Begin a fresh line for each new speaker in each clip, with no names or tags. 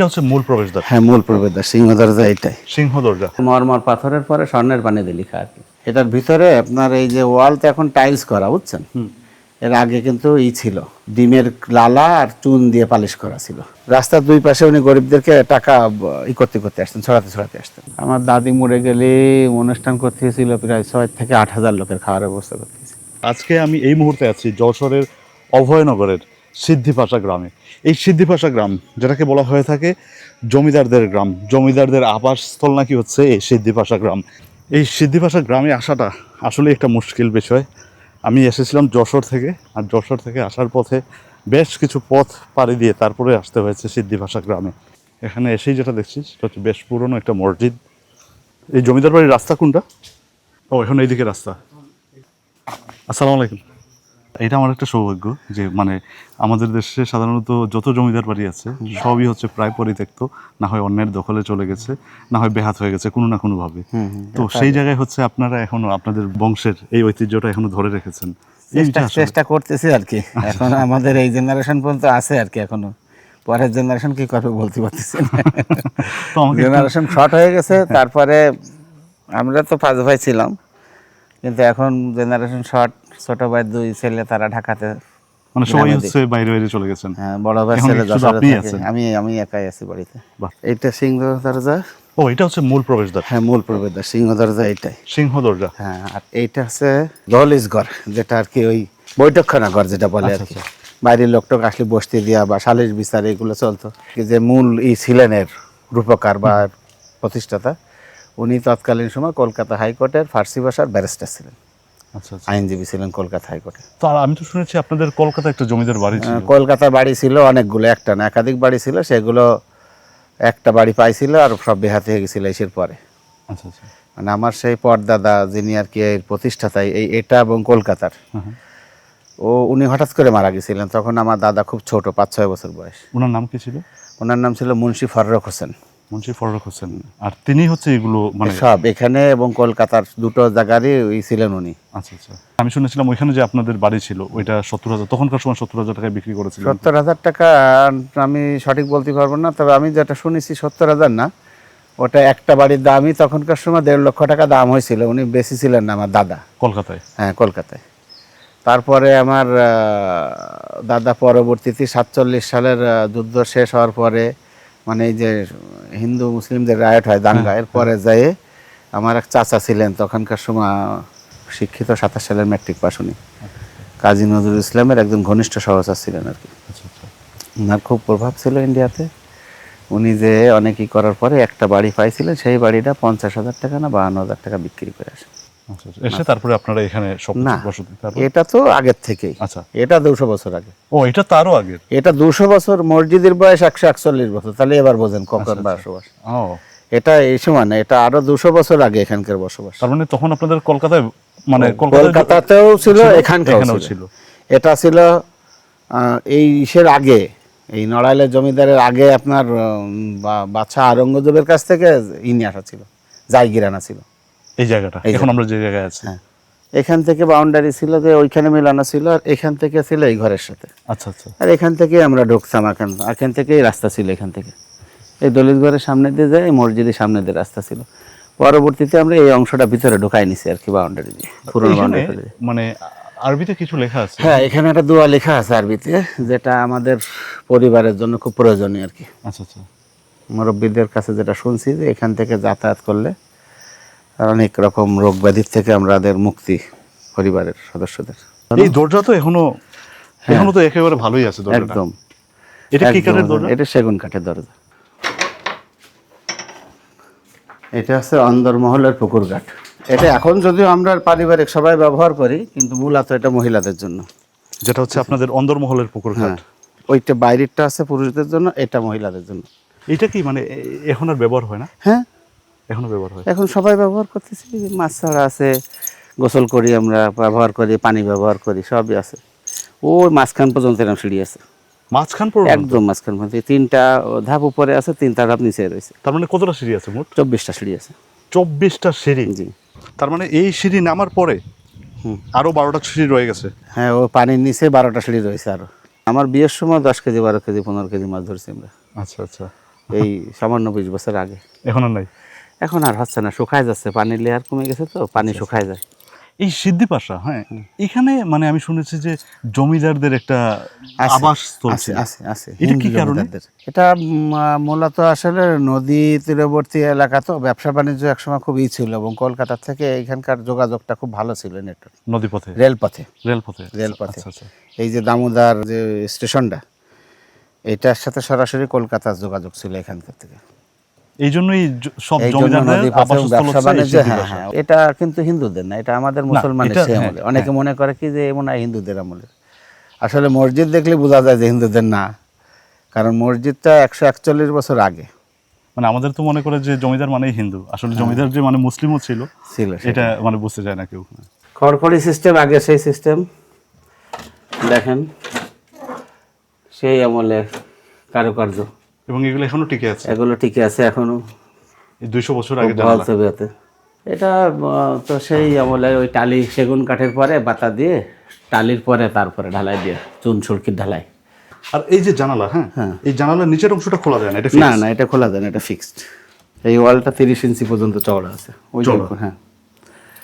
এটা হচ্ছে মূল প্রবেশদ্বার।
হ্যাঁ মূল প্রবেশদ্বার সিংহ দরজা এটাই।
সিংহ দরজা।
মরমর পাথরের পরে স্বর্ণের পানি দিয়ে লেখা আর কি। এটার ভিতরে আপনার এই যে ওয়ালতে এখন টাইলস করা বুঝছেন? এর আগে কিন্তু ই ছিল ডিমের লালা আর চুন দিয়ে পালিশ করা ছিল। রাস্তার দুই পাশে উনি গরিবদেরকে টাকা ই করতে করতে আসতেন ছড়াতে ছড়াতে আসতেন। আমার দাদি মরে গেলে অনুষ্ঠান করতে হয়েছিল প্রায় ছয় থেকে আট হাজার লোকের খাওয়ার ব্যবস্থা করতে।
আজকে আমি এই মুহূর্তে আছি যশোরের অভয়নগরের সিদ্ধিপাশা গ্রামে। এই সিদ্ধিপাশা গ্রাম, যেটাকে বলা হয়ে থাকে জমিদারদের গ্রাম, জমিদারদের আবাসস্থল নাকি হচ্ছে এই সিদ্ধিপাশা গ্রাম। এই সিদ্ধিপাশা গ্রামে আসাটা আসলে একটা মুশকিল বিষয়। আমি এসেছিলাম যশোর থেকে, আর যশোর থেকে আসার পথে বেশ কিছু পথ পাড়ি দিয়ে তারপরে আসতে হয়েছে সিদ্ধিপাশা গ্রামে। এখানে এসেই যেটা দেখছি, সেটা হচ্ছে বেশ পুরনো একটা মসজিদ। এই জমিদার বাড়ির রাস্তা কোনটা? ও, এখন এইদিকে রাস্তা। আসসালামু আলাইকুম। এটা আমার একটা সৌভাগ্য যে মানে আমাদের দেশে সাধারণত যত জমিদার বাড়ি আছে সবই হচ্ছে প্রায় পরিত্যক্ত। না হয় অন্যের দখলে চলে গেছে না হয় বেহাত হয়ে গেছে কোনো না কোনো ভাবে তো সেই জায়গায় হচ্ছে আপনারা এখনও আপনাদের বংশের এই ঐতিহ্যটা এখনও ধরে রেখেছেন।
চেষ্টা করতেছি আর কি। এখন আমাদের এই জেনারেশন পর্যন্ত আছে আর কি এখনও। পরের জেনারেশন কি করবে বলতে পারতেছি জেনারেশন শর্ট হয়ে গেছে তারপরে আমরা তো পাঁচ ভাই ছিলাম। কিন্তু এখন জেনারেশন শর্ট ছোট ভাই দুই ছেলে তারা ঢাকাতে
মানে সবাই হচ্ছে বাইরে বাইরে চলে গেছেন।
হ্যাঁ বড় ভাই ছেলে? আমি আমি একাই আছি বাড়িতে।
বাহ।
এইটা সিংহ দরজা
ও এটা হচ্ছে মূল প্রবেশদ্বার।
হ্যাঁ মূল প্রবেশদ্বার সিংহ দরজা এইটাই।
সিংহ দরজা
হ্যাঁ আর এইটা হচ্ছে দহলিজ ঘর যেটা আর কি ওই বৈঠকখানা ঘর যেটা বলে আর কি। বাইরের লোকটোক আসলে বসতে দেওয়া বা সালিশ বিচার এগুলো চলতো। যে মূল ই ছিলেন এর রূপকার বা প্রতিষ্ঠাতা উনি তৎকালীন সময় কলকাতা হাইকোর্টের ফার্সি ভাষার ব্যারিস্টার ছিলেন।
আচ্ছা আচ্ছা।
আইনজীবী ছিলেন কলকাতা হাইকোর্টে।
তো আমি তো শুনেছি আপনাদের কলকাতা একটা জমিদার বাড়ি ছিল।
কলকাতা বাড়ি ছিল অনেকগুলো একটা না একাধিক বাড়ি ছিল সেগুলো একটা বাড়ি পাইছিল আর সব বেহাতে হয়ে গেছিল এসের পরে।
আচ্ছা আচ্ছা।
মানে আমার সেই পরদাদা যিনি আর কি এর প্রতিষ্ঠাতা এই এটা এবং কলকাতার। ও উনি হঠাৎ করে মারা গেছিলেন। তখন আমার দাদা খুব ছোট পাঁচ ছয় বছর বয়স।
ওনার নাম কি ছিল?
ওনার নাম ছিল মুন্সি ফররক হোসেন।
মুন্সি ফররক হোসেন। আর তিনি হচ্ছে এগুলো মানে
সব এখানে এবং কলকাতার দুটো জায়গারই ওই ছিলেন উনি।
আচ্ছা আচ্ছা। আমি শুনেছিলাম ওইখানে যে আপনাদের বাড়ি ছিল ওইটা সত্তর হাজার তখনকার সময় সত্তর হাজার টাকায় বিক্রি করেছিলেন।
সত্তর হাজার টাকা আমি সঠিক বলতে পারব না তবে আমি যেটা শুনেছি সত্তর হাজার না ওটা একটা বাড়ির দামই তখনকার সময় দেড় লক্ষ টাকা দাম হয়েছিল উনি বেশি ছিলেন না আমার দাদা।
কলকাতায়?
হ্যাঁ কলকাতায়। তারপরে আমার দাদা পরবর্তীতে সাতচল্লিশ সালের যুদ্ধ শেষ হওয়ার পরে মানে এই যে হিন্দু মুসলিমদের রায়ট হয় দাঙ্গা এর পরে যেয়ে আমার এক চাচা ছিলেন তখনকার সময় শিক্ষিত সাতাশ সালের ম্যাট্রিক পাস উনি। কাজী নজরুল ইসলামের একজন ঘনিষ্ঠ সহচর ছিলেন আর কি।
আচ্ছা আচ্ছা।
ওনার খুব প্রভাব ছিল ইন্ডিয়াতে উনি যে অনেকই করার পরে একটা বাড়ি পাইছিলেন সেই বাড়িটা পঞ্চাশ হাজার টাকা না বাহান্ন হাজার টাকা বিক্রি করে আসেন।
আচ্ছা আচ্ছা। এসে তারপরে আপনারা এখানে সব
না
বসতি
এটা তো আগের থেকেই।
আচ্ছা।
এটা দুশো বছর আগে।
ও এটা তারও আগের?
এটা দুশো বছর মসজিদের বয়স একশো একচল্লিশ বছর। তাহলে এবার বোঝেন কখন বসবাস।
ও।
এটা এই সময় না এটা আরও দুশো বছর আগে এখানকার বসবাস।
তার মানে তখন আপনাদের কলকাতায় মানে
কলকাতাতেও ছিল
এখানেও
ছিল। এটা ছিল এই ইসের আগে এই নড়াইলের জমিদারের আগে আপনার বাদশাহ আরঙ্গজেবের কাছ থেকে ইনি আসা ছিল জায়গিরানা ছিল।
এই জায়গাটা। এখন আমরা যে জায়গায় আছি।
হ্যাঁ। এখান থেকে বাউন্ডারি ছিল যে ওইখানে মেলানো ছিল আর এখান থেকে ছিল এই ঘরের সাথে।
আচ্ছা আচ্ছা।
আর এখান থেকে আমরা ঢুকতাম এখান এখান থেকেই রাস্তা ছিল এখান থেকে। এই দলিত ঘরের সামনে দিয়ে যায় মসজিদের সামনে দিয়ে রাস্তা ছিল। পরবর্তীতে আমরা এই অংশটা ভিতরে ঢুকাই নিছি আর কি বাউন্ডারি দিয়ে পুরোনো বাউন্ডারি
মানে আরবিতে কিছু লেখা আছে?
হ্যাঁ এখানে একটা দোয়া লেখা আছে আরবিতে যেটা আমাদের পরিবারের জন্য খুব প্রয়োজনীয় আর কি।
আচ্ছা আচ্ছা।
মুরব্বীদের কাছে যেটা শুনছি যে এখান থেকে যাতায়াত করলে অনেক রকম রোগ ব্যাধির থেকে আমাদের মুক্তি পরিবারের সদস্যদের।
এই দরজা তো এখনও এখনও তো একেবারে ভালোই আছে
একদম।
এটা কি কাঠের দরজা?
এটা সেগুন কাঠের দরজা। এটা আছে অন্দরমহলের পুকুর ঘাট। এটা এখন যদিও আমরা পারিবারিক সবাই ব্যবহার করি কিন্তু মূলত এটা মহিলাদের জন্য।
যেটা হচ্ছে আপনাদের অন্দরমহলের পুকুর ঘাট।
হ্যাঁ ওইটা বাইরেরটা আছে পুরুষদের জন্য এটা মহিলাদের জন্য।
এটা কি মানে এখন আর ব্যবহার হয় না?
হ্যাঁ।
এখনও ব্যবহার হয়।
এখন সবাই ব্যবহার করতেছি মাছ ছাড়া আছে গোসল করি আমরা ব্যবহার করি পানি ব্যবহার করি সবই আছে। ওই মাঝখান পর্যন্ত এরকম সিঁড়ি আছে।
মাঝখান পর্যন্ত?
একদম মাঝখান পর্যন্ত। তিনটা ধাপ উপরে আছে তিনটা ধাপ নিচে রয়েছে।
তার মানে কতটা সিঁড়ি আছে মোট?
চব্বিশটা সিঁড়ি আছে।
চব্বিশটা সিঁড়ি?
জি।
তার মানে এই সিঁড়ি নামার পরে
হুম।
আরও বারোটা সিঁড়ি রয়ে গেছে?
হ্যাঁ ও পানির নিচে বারোটা সিঁড়ি রয়েছে আরও। আমার বিয়ের সময় দশ কেজি বারো কেজি পনেরো কেজি মাছ ধরছি আমরা।
আচ্ছা আচ্ছা।
এই সামান্য বিশ বছর আগে।
এখন আর নাই?
এখন আর হচ্ছে না শুকায় যাচ্ছে পানির লেয়ার কমে গেছে তো পানি শুকায় যায়।
এই সিদ্ধি পাশা হ্যাঁ এখানে মানে আমি শুনেছি যে জমিদারদের একটা আবাস
আছে আছে আছে
এটা কি কারণে?
এটা মূলত আসলে নদী তীরবর্তী এলাকা তো ব্যবসা বাণিজ্য একসময় খুব ই ছিল এবং কলকাতা থেকে এখানকার যোগাযোগটা খুব ভালো ছিল নেটওয়ার্ক
নদীপথে?
রেলপথে।
রেলপথে
রেলপথে।
আচ্ছা আচ্ছা।
এই যে দামোদার যে স্টেশনটা এটার সাথে সরাসরি কলকাতার যোগাযোগ ছিল এখানকার থেকে।
এই জন্যই সব জমিদারদের আবাসস্থল হচ্ছে
হ্যাঁ হ্যাঁ এটা কিন্তু হিন্দুদের না এটা আমাদের মুসলমানের সে
হ্যাঁ,
আমলে। অনেকে মনে করে কি যে মনে হয় হিন্দুদের আমলের আসলে মসজিদ দেখলে বোঝা যায় যে হিন্দুদের না কারণ মসজিদটা একশো একচল্লিশ বছর আগে।
মানে আমাদের তো মনে করে যে জমিদার মানেই হিন্দু। আসলে জমিদার যে মানে মুসলিমও ছিল
ছিল
এটা মানে বুঝতে চায় না কেউ।
খড়খড়ি সিস্টেম আগে সেই সিস্টেম দেখেন সেই আমলে কারুকার্য।
এবং এগুলো এখনও টিকে আছে।
এগুলো টিকে আছে
এখনও। দুইশো বছর আগে
এটা তো সেই আমলে ওই টালি সেগুন কাঠের পরে বাতা দিয়ে টালির পরে তারপরে ঢালাই দিয়ে চুন সুরকির ঢালাই।
আর এই যে জানালা হ্যাঁ?
হ্যাঁ।
এই জানালার নিচের অংশটা খোলা যায় না এটা
না না এটা খোলা যায় না এটা ফিক্সড এই ওয়ালটা তিরিশ ইঞ্চি পর্যন্ত চওড়া আছে। ওই হ্যাঁ।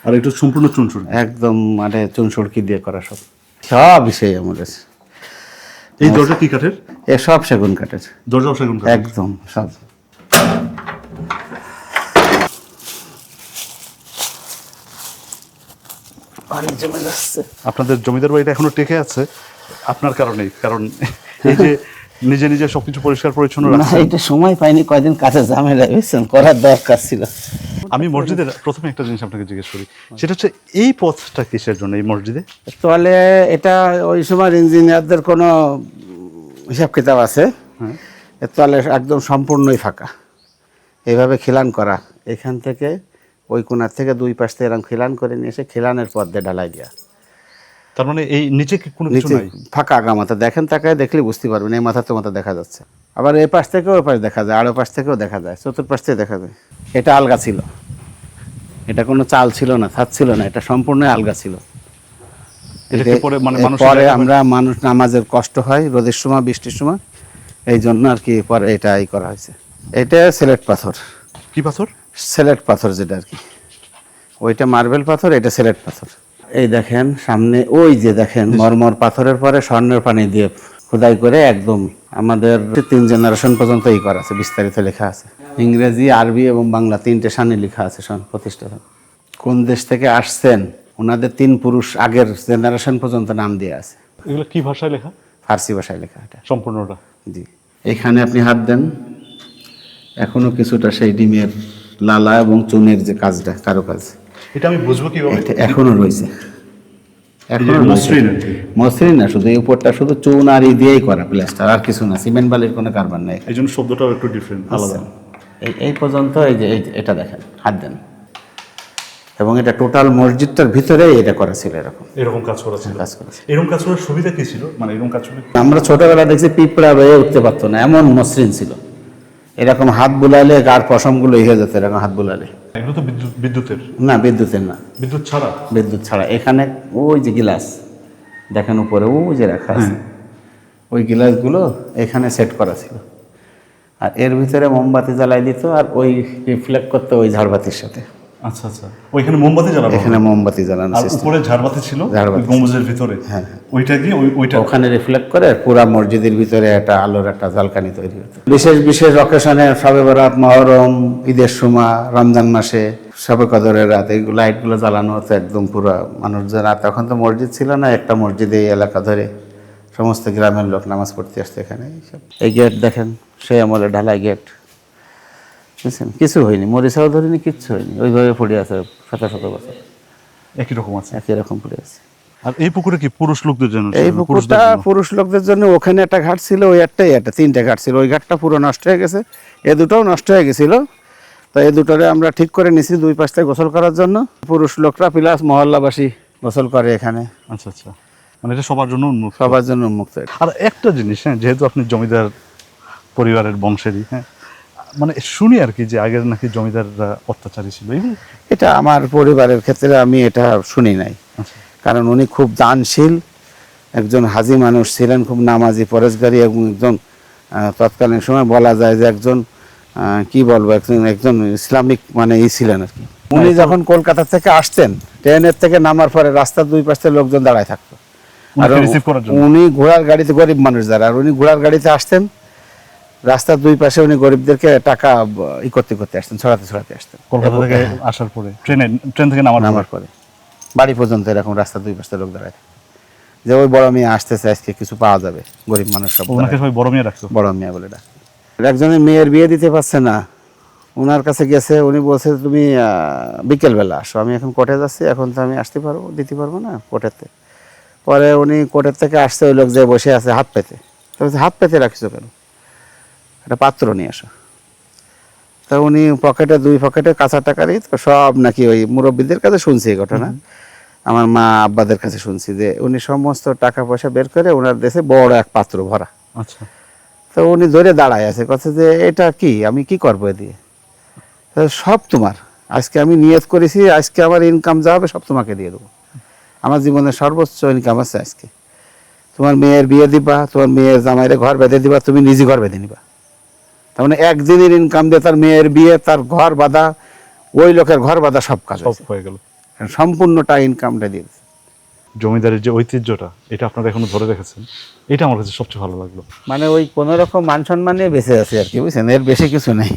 আর একটু সম্পূর্ণ চুনচুন
একদম মানে চুন সুরকি দিয়ে করা সব। সব সেই আমাদের
এই দরজা কি কাঠের?
এ সব সেগুন কাঠের।
দরজাও সেগুন
একদম সব। পানি জমে যাচ্ছে
আপনাদের জমিদার বাড়িটা এখনও টেকে আছে আপনার কারণেই কারণ এই যে নিজে নিজে সবকিছু পরিষ্কার পরিচ্ছন্ন
না এটা সময় পাইনি কয়দিন কাছে ঝামেলা করার দরকার ছিল।
আমি মসজিদের প্রথমে একটা জিনিস আপনাকে জিজ্ঞেস করি সেটা হচ্ছে এই পথটা কিসের জন্য এই মসজিদে?
তাহলে এটা ওই সময় ইঞ্জিনিয়ারদের কোনো হিসাব কিতাব আছে। এর তাহলে একদম সম্পূর্ণই ফাঁকা। এইভাবে খিলান করা। এখান থেকে ওই কোনার থেকে দুই পাশ থেকে এরকম খিলান করে নিয়ে এসে খিলানের পথ দিয়ে ঢালাই দেওয়া
তার মানে এই নিচে কি কোনো কিছু নাই?
ফাঁকা আগা মাথা। দেখেন তাকায় দেখলে বুঝতে পারবেন এই মাথা তো মাথা দেখা যাচ্ছে। আবার এই পাশ থেকেও ওই পাশ দেখা যায় আরও পাশ থেকেও দেখা যায় চতুর্পাশ থেকে দেখা যায়। এটা আলগা ছিল। এটা কোনো চাল ছিল না ছাদ ছিল না এটা সম্পূর্ণ আলগা ছিল।
পরে মানে
পরে আমরা মানুষ নামাজের কষ্ট হয় রোদের সময় বৃষ্টির সময় এই জন্য আর কি পরে এটা এই করা হয়েছে। এটা সিলেট পাথর।
কি পাথর?
সিলেট পাথর যেটা আর কি। ওইটা মার্বেল পাথর এটা সিলেট পাথর। এই দেখেন সামনে ওই যে দেখেন মরমর পাথরের পরে স্বর্ণের পানি দিয়ে খোদাই করে একদম আমাদের তিন জেনারেশন পর্যন্ত এই করা আছে বিস্তারিত লেখা আছে। ইংরেজি আরবি এবং বাংলা তিনটে সানে লেখা আছে প্রতিষ্ঠাতা কোন দেশ থেকে আসছেন? ওনাদের তিন পুরুষ আগের জেনারেশন পর্যন্ত নাম দিয়ে আছে।
এগুলো কি ভাষায় লেখা?
ফার্সি ভাষায় লেখা এটা।
সম্পূর্ণটা?
জি। এখানে আপনি হাত দেন। এখনও কিছুটা সেই ডিমের লালা এবং চুনের যে কাজটা কারও কাজ
এটা আমি বুঝব কীভাবে?
এখনও রয়েছে।
এই মসৃণ
না শুধু এই উপরটা শুধু চুন আর দিয়েই করা প্লাস্টার আর কিছু না সিমেন্ট বালির কোনো কারবার নাই।
এই জন্য শব্দটাও একটু ডিফারেন্ট আলাদা।
এই এই পর্যন্ত এই যে এই এটা দেখেন হাত দেন। এবং এটা টোটাল মসজিদটার ভিতরেই এটা করা ছিল এরকম।
এরকম কাজ করা ছিল।
কাজ করেছে
এরকম কাজ করার সুবিধা কি ছিল? মানে এরকম কাজ
আমরা ছোটবেলা দেখছি পিঁপড়া বেয়ে উঠতে পারতো না এমন মসৃণ ছিল। এরকম হাত বুলালে গার পশমগুলো হয়ে যেত এরকম হাত বুলালে।
এগুলো তো বিদ্যুৎ বিদ্যুতের?
না বিদ্যুতের না।
বিদ্যুৎ ছাড়া?
বিদ্যুৎ ছাড়া। এখানে ওই যে গিলাস দেখেন উপরে ওই যে রাখা আছে। ওই গিলাসগুলো এখানে সেট করা ছিল। আর এর ভিতরে মোমবাতি জ্বালাই দিত আর ওই রিফ্লেক্ট করতো ওই ঝাড়বাতির সাথে।
আচ্ছা আচ্ছা। ওইখানে মোমবাতি জ্বালানো
এখানে মোমবাতি জ্বালানো
আর উপরে ঝাড়বাতি ছিল? গম্বুজের ভিতরে?
হ্যাঁ।
ওইটা দিয়ে ওই ওইটা
ওখানে রিফ্লেক্ট করে পুরা মসজিদের ভিতরে একটা আলোর একটা ঝালকানি তৈরি হতো। বিশেষ বিশেষ অকেশনে সবে বরাত মহরম ঈদের সময় রমজান মাসে সবে কদরের রাত এইগুলো লাইটগুলো জ্বালানো হতো একদম পুরো মানুষজন। আর তখন তো মসজিদ ছিল না একটা মসজিদে এই এলাকা ধরে সমস্ত গ্রামের লোক নামাজ পড়তে আসতো এখানে। এই গেট দেখেন সেই আমলে ঢালাই গেট বুঝছেন? কিছু হয়নি। মরিচাও ধরিনি কিচ্ছু হয়নি। ওইভাবে পড়ে আছে শত শত বছর।
একই রকম আছে।
একই রকম পড়ে আছে।
আর এই পুকুরে কি পুরুষ লোকদের জন্য
এই পুকুরটা পুরুষ লোকদের জন্য ওখানে একটা ঘাট ছিল ওই একটাই একটা তিনটে ঘাট ছিল। ওই ঘাটটা পুরো নষ্ট হয়ে গেছে। এ দুটোও নষ্ট হয়ে গেছিল। তো এই দুটোরে আমরা ঠিক করে নিছি দুই পাশ থেকে গোসল করার জন্য। পুরুষ লোকরা প্লাস মহল্লাবাসী গোসল করে এখানে।
আচ্ছা আচ্ছা। মানে এটা সবার জন্য উন্মুক্ত।
সবার জন্য উন্মুক্ত।
আর একটা জিনিস হ্যাঁ যেহেতু আপনি জমিদার পরিবারের বংশেরই হ্যাঁ মানে শুনি আর কি যে আগের নাকি জমিদাররা অত্যাচারী ছিল
এটা আমার পরিবারের ক্ষেত্রে আমি এটা শুনি নাই।
আচ্ছা।
কারণ উনি খুব দানশীল একজন হাজি মানুষ ছিলেন খুব নামাজি পরেশগারী এবং একজন তৎকালীন সময় বলা যায় যে একজন কি বলব একজন একজন ইসলামিক মানে ই ছিলেন আর কি। উনি যখন কলকাতা থেকে আসতেন ট্রেনের থেকে নামার পরে রাস্তার দুই পাশে লোকজন দাঁড়ায় থাকতো। আর। উনি ঘোড়ার গাড়িতে গরিব মানুষ যারা আর উনি ঘোড়ার গাড়িতে আসতেন রাস্তার দুই পাশে উনি গরিবদেরকে টাকা ই করতে করতে আসতেন ছড়াতে ছড়াতে আসতেন।
কলকাতা থেকে আসার পরে? ট্রেনে ট্রেন থেকে নামার
নামার পরে? বাড়ি পর্যন্ত এরকম রাস্তার দুই পাশে লোক দাঁড়ায় যে ওই বড় মেয়ে আসতেছে আজকে কিছু পাওয়া যাবে। গরিব মানুষ সব
ওনাকে সবাই বড় মেয়ে রাখতো
বড় মেয়ে বলে ডাকে। একজনের মেয়ের বিয়ে দিতে পারছে না। ওনার কাছে গেছে উনি বলছে তুমি বিকেলবেলা আসো। আমি এখন কোর্টে যাচ্ছি এখন তো আমি আসতে পারব দিতে পারব না কোর্টেতে। পরে উনি কোর্টের থেকে আসছে ওই লোক যে বসে আছে হাত পেতে। তো বলছে, হাত পেতে রাখিছো কেন? একটা পাত্র নিয়ে আসো। তা উনি পকেটে দুই পকেটে কাঁচা টাকারই তো সব নাকি ওই মুরব্বীদের কাছে শুনছি এই ঘটনা। আমার মা আব্বাদের কাছে শুনছি যে উনি সমস্ত টাকা পয়সা বের করে ওনার দেশে বড় এক পাত্র ভরা।
আচ্ছা।
তো উনি ধরে দাঁড়ায় আছে কথা যে এটা কি? আমি কি করব এ দিয়ে সব তোমার। আজকে আমি নিয়ত করেছি আজকে আমার ইনকাম যা হবে সব তোমাকে দিয়ে দেবো। আমার জীবনের সর্বোচ্চ ইনকাম আছে আজকে। তোমার মেয়ের বিয়ে দিবা তোমার মেয়ের জামাইরে ঘর বেঁধে দিবা তুমি নিজে ঘর বেঁধে নিবা। তার মানে একদিনের ইনকাম দিয়ে তার মেয়ের বিয়ে তার ঘর বাঁধা ওই লোকের ঘর বাঁধা সব কাজ
সব হয়ে গেল।
সম্পূর্ণটা ইনকামটা দিয়ে দিয়েছে।
জমিদারের যে ঐতিহ্যটা এটা আপনারা এখন ধরে রেখেছেন এটা আমার কাছে সবচেয়ে ভালো লাগল।
মানে ওই কোনো রকম মান সম্মান নিয়ে বেঁচে আছে আর কি বুঝছেন? এর বেশি কিছু নেই।